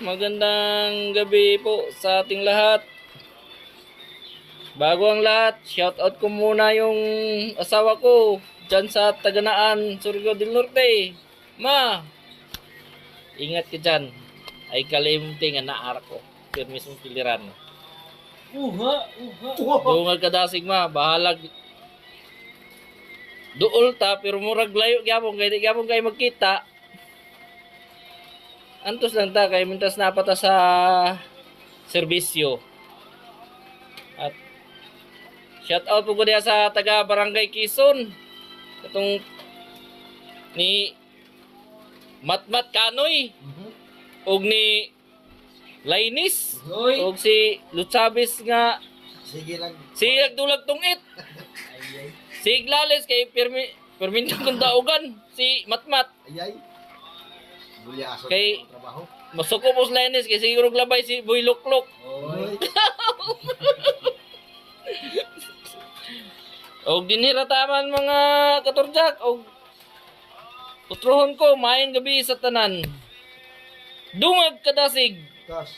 magandang gabi po sa ating lahat. Bago ang lahat, shout out ko muna yung asawa ko dyan sa Taganaan, Surigao del Norte. Ma, ingat ka dyan. Ay kalimting nga naar ko. Pirmis mong piliran. Uha, uha. Dungal ka dasig ma, bahalag. Duol ta, pero murag layo gyapon kay di gyapon kay magkita. Antos lang ta kay mintas napata sa serbisyo. At shout out po ko diya sa taga Barangay Quezon. Katong ni Matmat Kanoy og ni Lainis og si Lutsabis nga Sige lang. Si nagdulag tungit. Si Iglales kay Permi Perminto kung daugan. Si Matmat. Ayay. Bulyaso Kay- ang trabaho. Masuko mo sa Lenis kay siguro glabay si Boy Luklok. Hoy. Og dinhira taman mga katurjak og utrohon ko maayong gabi sa tanan. Dungag kadasig. Tas.